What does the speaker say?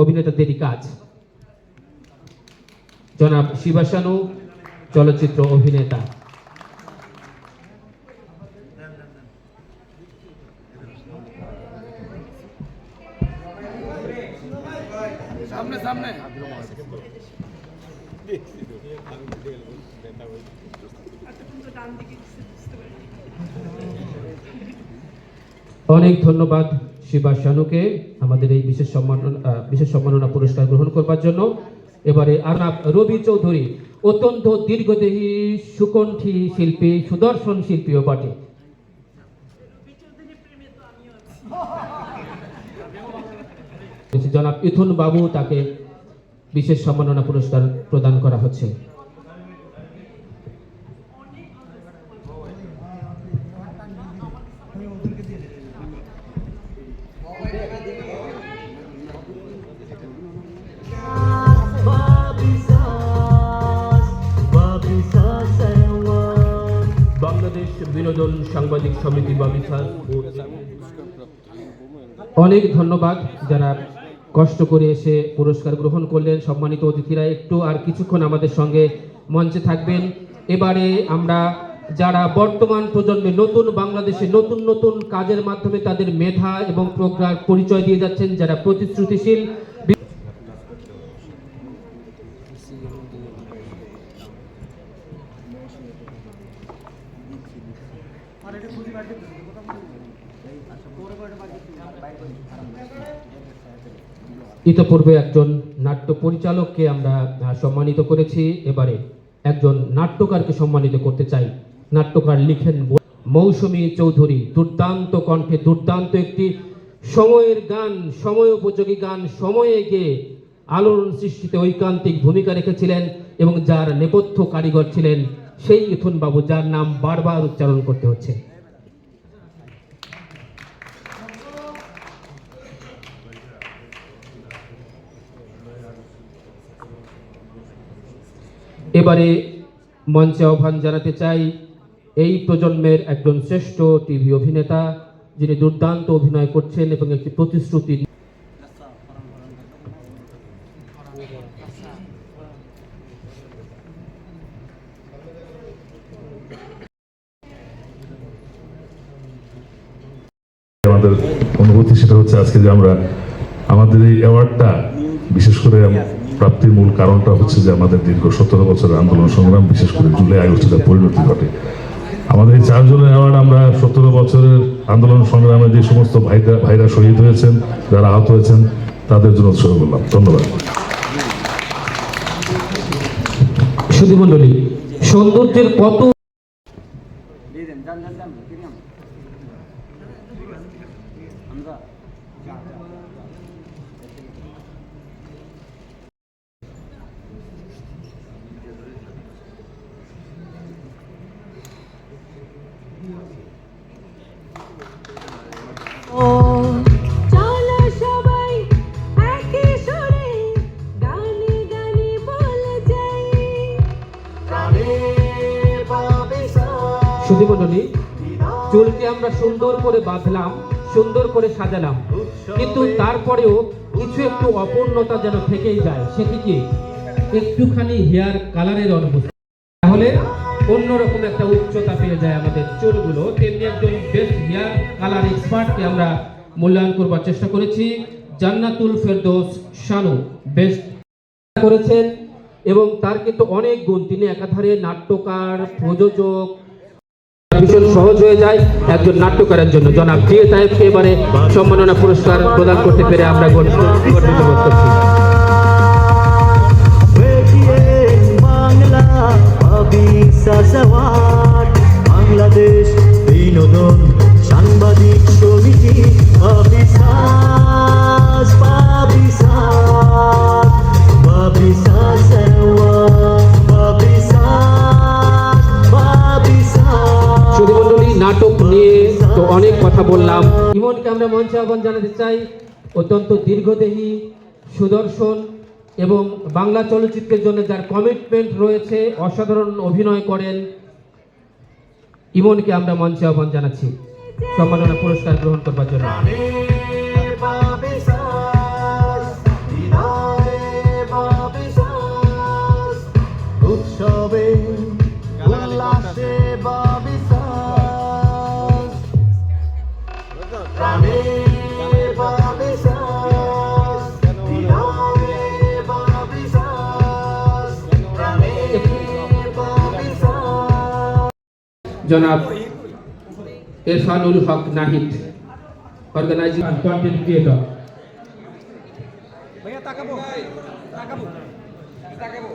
অভিনেতাদেরই কাজ। জনাব শিবাসানু চলচ্চিত্র অভিনেতা। সামনে সামনে। অনেক ধন্যবাদ। শিবাসানুকে আমাদের এই বিশেষ সম্মাননা বিশেষ সম্মাননা পুরস্কার গ্রহণ করবার জন্য। এবারে আরনাব রবি চৌধুরী, অত্যন্ত দীর্ঘদেহী সুকণ্ঠী শিল্পী, সুদর্শন শিল্পীও বটে জনাব ইথুন বাবু তাকে বিশেষ সম্মাননা পুরস্কার প্রদান করা হচ্ছে। বিনোদন সাংবাদিক সমিতি বাবিসা অনেক ধন্যবাদ যারা কষ্ট করে এসে পুরস্কার গ্রহণ করলেন। সম্মানিত অতিথিরা, একটু আর কিছুক্ষণ আমাদের সঙ্গে মঞ্চে থাকবেন। এবারে আমরা যারা বর্তমান প্রজন্মে নতুন, বাংলাদেশে নতুন নতুন কাজের মাধ্যমে তাদের মেধা এবং প্রজ্ঞার পরিচয় দিয়ে যাচ্ছেন, যারা প্রতিশ্রুতিশীল ইতপূর্বে একজন নাট্য পরিচালককে আমরা সম্মানিত করেছি। এবারে একজন নাট্যকারকে সম্মানিত করতে চাই। নাট্যকার লিখেন মৌসুমী চৌধুরী, দুর্দান্ত কণ্ঠে দুর্দান্ত একটি সময়ের গান, সময় উপযোগী গান, সময়ে গিয়ে আলোড়ন সৃষ্টিতে ঐকান্তিক ভূমিকা রেখেছিলেন এবং যার নেপথ্য কারিগর ছিলেন সেই ইথুন বাবু যার নাম বারবার উচ্চারণ করতে হচ্ছে। এবারে মঞ্চে আহ্বান জানাতে চাই এই প্রজন্মের একজন শ্রেষ্ঠ টিভি অভিনেতা, যিনি দুর্দান্ত অভিনয় করছেন এবং একটি প্রতিশ্রুতি আমাদের অনুভূতি সেটা হচ্ছে আজকে যে আমরা, আমাদের এই অ্যাওয়ার্ডটা বিশেষ করে প্রাপ্তির মূল কারণটা হচ্ছে যে আমাদের দীর্ঘ সতেরো বছরের আন্দোলন সংগ্রাম, বিশেষ করে জুলাই আগস্টে পরিণতি ঘটে। আমাদের এই চারজনের অ্যাওয়ার্ড আমরা সতেরো বছরের আন্দোলন সংগ্রামে যে সমস্ত ভাইরা ভাইরা শহীদ হয়েছেন, যারা আহত হয়েছেন, তাদের জন্য উৎসর্গ করলাম। ধন্যবাদ। সুধীমণ্ডলী, সৌন্দর্যের কত দিয়ে দেন যান যান যান কিরিয়াম হামজা চলো সবাই একই সুরে গানে গানে বলে যাই সুধীমণ্ডলী চুলকে আমরা সুন্দর করে বাঁধলাম। সুন্দর করে সাজালাম। কিন্তু তারপরেও কিছু একটু অপূর্ণতা যেন থেকেই যায় সেটি কি একটুখানি হেয়ার কালারের অনুভূতি। তাহলে অন্যরকম একটা উচ্চতা পেয়ে যায় আমাদের চুলগুলো। তেমনি একজন বেস্ট হেয়ার কালার এক্সপার্টকে আমরা মূল্যায়ন করবার চেষ্টা করেছি, জান্নাতুল ফেরদোস শানু বেস্ট করেছেন এবং তার কিন্তু অনেক গুণ। তিনি একাধারে নাট্যকার, প্রযোজক ভীষণ সহজ হয়ে যায়। একজন নাট্যকারের জন্য জনাব জিএ সাহেবকে এবারে সম্মাননা পুরস্কার প্রদান করতে পেরে আমরা গর্বিত বোধ করছি। কথা বললাম। ইমনকে আমরা মঞ্চে আহ্বান জানাতে চাই, অত্যন্ত দীর্ঘদেহী সুদর্শন এবং বাংলা চলচ্চিত্রের জন্য যার কমিটমেন্ট রয়েছে, অসাধারণ অভিনয় করেন, ইমনকে আমরা মঞ্চে আহ্বান জানাচ্ছি। সম্মাননা পুরস্কার গ্রহণ করবার জন্য। জনাব Erfanul Haque Nahid organizing content creator ভাইয়া তাকাবো তাকাবো তাকাবো